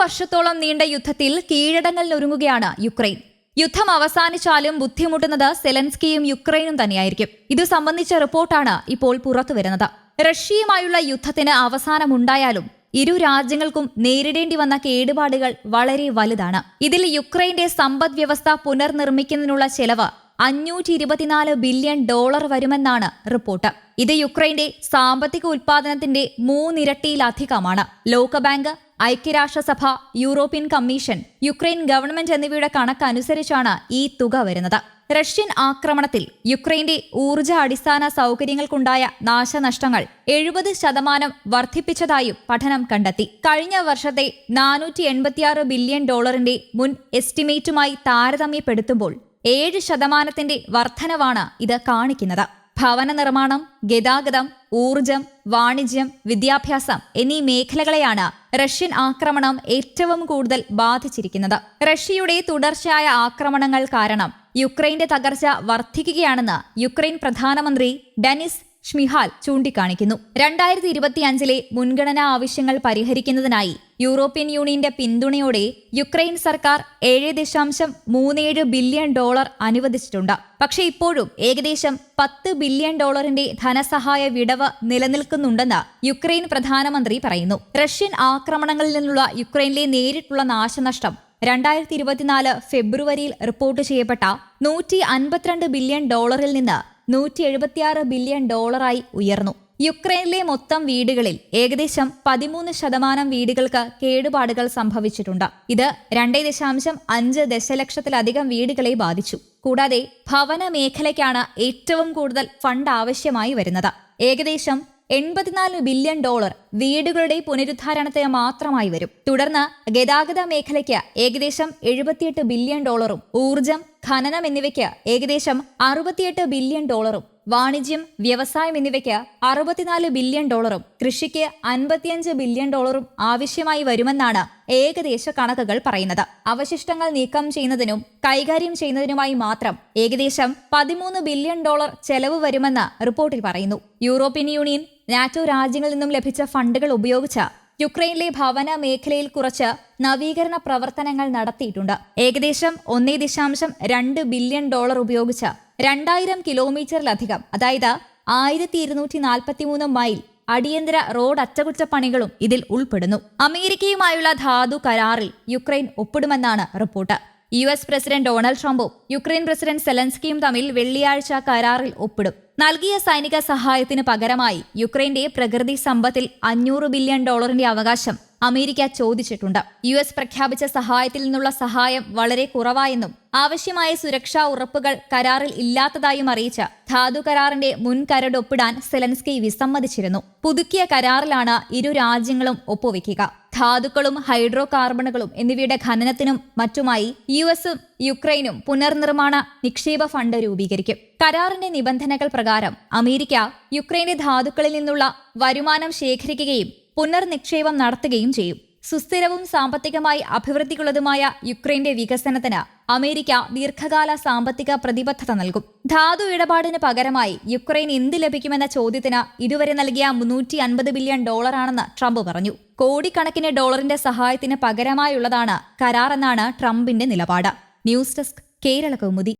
വർഷത്തോളം നീണ്ട യുദ്ധത്തിൽ കീഴടങ്ങലിനൊരുങ്ങുകയാണ് യുക്രൈൻ. യുദ്ധം അവസാനിച്ചാലും ബുദ്ധിമുട്ടുന്നത് സെലൻസ്കിയും യുക്രൈനും തന്നെയായിരിക്കും. ഇത് സംബന്ധിച്ച റിപ്പോർട്ടാണ് ഇപ്പോൾ പുറത്തുവരുന്നത്. റഷ്യയുമായുള്ള യുദ്ധത്തിന് അവസാനമുണ്ടായാലും ഇരു രാജ്യങ്ങൾക്കും നേരിടേണ്ടി വന്ന കേടുപാടുകൾ വളരെ വലുതാണ്. ഇതിൽ യുക്രൈന്റെ സമ്പദ് വ്യവസ്ഥ പുനർനിർമ്മിക്കുന്നതിനുള്ള ചെലവ് അഞ്ഞൂറ്റി ഇരുപത്തിനാല് ബില്യൺ ഡോളർ വരുമെന്നാണ് റിപ്പോർട്ട്. ഇത് യുക്രൈന്റെ സാമ്പത്തിക ഉൽപാദനത്തിന്റെ മൂന്നിരട്ടിയിലധികമാണ്. ലോകബാങ്ക് ഐക്യരാഷ്ട്രസഭ യൂറോപ്യൻ കമ്മീഷൻ യുക്രൈൻ ഗവൺമെന്റ് എന്നിവയുടെ കണക്കനുസരിച്ചാണ് ഈ തുക വരുന്നത്. റഷ്യൻ ആക്രമണത്തിൽ യുക്രൈന്റെ ഊർജ അടിസ്ഥാന സൗകര്യങ്ങൾക്കുണ്ടായ നാശനഷ്ടങ്ങൾ എഴുപത് ശതമാനം വർദ്ധിപ്പിച്ചതായും പഠനം കണ്ടെത്തി. കഴിഞ്ഞ വർഷത്തെ നാനൂറ്റി ബില്യൺ ഡോളറിന്റെ മുൻ എസ്റ്റിമേറ്റുമായി താരതമ്യപ്പെടുത്തുമ്പോൾ ഏഴ് ശതമാനത്തിന്റെ വർധനവാണ് ഇത് കാണിക്കുന്നത്. ഭവന നിർമ്മാണം ഗതാഗതം ഊർജം വാണിജ്യം വിദ്യാഭ്യാസം എന്നീ മേഖലകളെയാണ് റഷ്യൻ ആക്രമണം ഏറ്റവും കൂടുതൽ ബാധിച്ചിരിക്കുന്നത്. റഷ്യയുടെ തുടർച്ചയായ ആക്രമണങ്ങൾ കാരണം യുക്രൈന്റെ തകർച്ച വർദ്ധിക്കുകയാണെന്ന് യുക്രൈൻ പ്രധാനമന്ത്രി ഡെനിസ് ഷ്മിഹാൽ ചൂണ്ടിക്കാണിക്കുന്നു. രണ്ടായിരത്തി ഇരുപത്തിയഞ്ചിലെ മുൻഗണനാ ആവശ്യങ്ങൾ പരിഹരിക്കുന്നതിനായി യൂറോപ്യൻ യൂണിയന്റെ പിന്തുണയോടെ യുക്രൈൻ സർക്കാർ ഏഴ് ദശാംശം മൂന്നേഴ് ബില്യൺ ഡോളർ അനുവദിച്ചിട്ടുണ്ട്. പക്ഷേ ഇപ്പോഴും ഏകദേശം പത്ത് ബില്യൺ ഡോളറിന്റെ ധനസഹായ വിടവ് നിലനിൽക്കുന്നുണ്ടെന്ന് യുക്രൈൻ പ്രധാനമന്ത്രി പറയുന്നു. റഷ്യൻ ആക്രമണങ്ങളിൽ നിന്നുള്ള യുക്രൈനിലെ നേരിട്ടുള്ള നാശനഷ്ടം രണ്ടായിരത്തി ഇരുപത്തിനാല് ഫെബ്രുവരിയിൽ റിപ്പോർട്ട് ചെയ്യപ്പെട്ട നൂറ്റി അൻപത്തിരണ്ട് ബില്യൺ ഡോളറിൽ നിന്ന് നൂറ്റി എഴുപത്തിയാറ് ബില്യൺ ഡോളറായി ഉയർന്നു. യുക്രൈനിലെ മൊത്തം വീടുകളിൽ ഏകദേശം പതിമൂന്ന് ശതമാനം വീടുകൾക്ക് കേടുപാടുകൾ സംഭവിച്ചിട്ടുണ്ട്. ഇത് രണ്ടേ ദശാംശം അഞ്ച് ദശലക്ഷത്തിലധികം വീടുകളെ ബാധിച്ചു. കൂടാതെ ഭവന മേഖലയ്ക്കാണ് ഏറ്റവും കൂടുതൽ ഫണ്ട് ആവശ്യമായി വരുന്നത്. ഏകദേശം എൺപത്തിനാല് ബില്യൺ ഡോളർ വീടുകളുടെ പുനരുദ്ധാരണത്തിന് മാത്രമായി വരും. തുടർന്ന് ഗതാഗത മേഖലയ്ക്ക് ഏകദേശം എഴുപത്തിയെട്ട് ബില്യൺ ഡോളറും ഊർജം ഖനനം എന്നിവയ്ക്ക് ഏകദേശം അറുപത്തിയെട്ട് ബില്യൺ ഡോളറും വാണിജ്യം വ്യവസായം എന്നിവയ്ക്ക് അറുപത്തിനാല് ബില്യൺ ഡോളറും കൃഷിക്ക് അൻപത്തിയഞ്ച് ബില്യൺ ഡോളറും ആവശ്യമായി വരുമെന്നാണ് ഏകദേശ കണക്കുകൾ പറയുന്നത്. അവശിഷ്ടങ്ങൾ നീക്കം ചെയ്യുന്നതിനും കൈകാര്യം ചെയ്യുന്നതിനുമായി മാത്രം ഏകദേശം പതിമൂന്ന് ബില്യൺ ഡോളർ ചെലവ് വരുമെന്ന് റിപ്പോർട്ടിൽ പറയുന്നു. യൂറോപ്യൻ യൂണിയൻ നാറ്റോ രാജ്യങ്ങളിൽ നിന്നും ലഭിച്ച ഫണ്ടുകൾ ഉപയോഗിച്ച് യുക്രൈനിലെ ഭവന മേഖലയിൽ കുറച്ച് നവീകരണ പ്രവർത്തനങ്ങൾ നടത്തിയിട്ടുണ്ട്. ഏകദേശം ഒന്നേ ദശാംശം രണ്ട് ബില്യൺ ഡോളർ ഉപയോഗിച്ച് രണ്ടായിരം കിലോമീറ്ററിലധികം അതായത് ആയിരത്തി ഇരുന്നൂറ്റി നാൽപ്പത്തി മൂന്ന് മൈൽ അടിയന്തര റോഡ് അറ്റകുറ്റപ്പണികളും ഇതിൽ ഉൾപ്പെടുന്നു. അമേരിക്കയുമായുള്ള ധാതു കരാറിൽ Ukraine ഒപ്പിടുമെന്നാണ് report. U S president Donald ട്രംപും യുക്രൈൻ പ്രസിഡന്റ് സെലൻസ്കിയും തമ്മിൽ വെള്ളിയാഴ്ച കരാറിൽ ഒപ്പിടും. നൽകിയ സൈനിക സഹായത്തിന് പകരമായി യുക്രൈന്റെ പ്രകൃതി സമ്പത്തിൽ അഞ്ഞൂറ് ബില്യൺ ഡോളറിന്റെ അവകാശം അമേരിക്ക ചോദിച്ചിട്ടുണ്ട്. യു എസ് പ്രഖ്യാപിച്ച സഹായത്തിൽ നിന്നുള്ള സഹായം വളരെ കുറവായെന്നും ആവശ്യമായ സുരക്ഷാ ഉറപ്പുകൾ കരാറിൽ ഇല്ലാത്തതായും അറിയിച്ച ധാതു കരാറിന്റെ മുൻകരടൊപ്പിടാൻ സെലൻസ്കി വിസമ്മതിച്ചിരുന്നു. പുതുക്കിയ കരാറിലാണ് ഇരു രാജ്യങ്ങളും ഒപ്പുവെക്കുക. ധാതുക്കളും ഹൈഡ്രോ കാർബണുകളും എന്നിവയുടെ ഖനനത്തിനും മറ്റുമായി യു എസും യുക്രൈനും പുനർനിർമ്മാണ നിക്ഷേപ ഫണ്ട് രൂപീകരിക്കും. കരാറിന്റെ നിബന്ധനകൾ പ്രകാരം അമേരിക്ക യുക്രൈന്റെ ധാതുക്കളിൽ നിന്നുള്ള വരുമാനം ശേഖരിക്കുകയും പുനർനിക്ഷേപം നടത്തുകയും ചെയ്യും. സുസ്ഥിരവും സാമ്പത്തികമായി അഭിവൃദ്ധിക്കുള്ളതുമായ യുക്രൈന്റെ വികസനത്തിന് അമേരിക്ക ദീർഘകാല സാമ്പത്തിക പ്രതിബദ്ധത നൽകും. ധാതു ഇടപാടിന് പകരമായി യുക്രൈൻ എന്ത് ലഭിക്കുമെന്ന ചോദ്യത്തിന് ഇതുവരെ നൽകിയ മുന്നൂറ്റി അൻപത് ബില്യൺ ഡോളറാണെന്ന് ട്രംപ് പറഞ്ഞു. കോടിക്കണക്കിന് ഡോളറിന്റെ സഹായത്തിന് പകരമായുള്ളതാണ് കരാറെന്നാണ് ട്രംപിന്റെ നിലപാട്. News desk Kerala Kaumudi.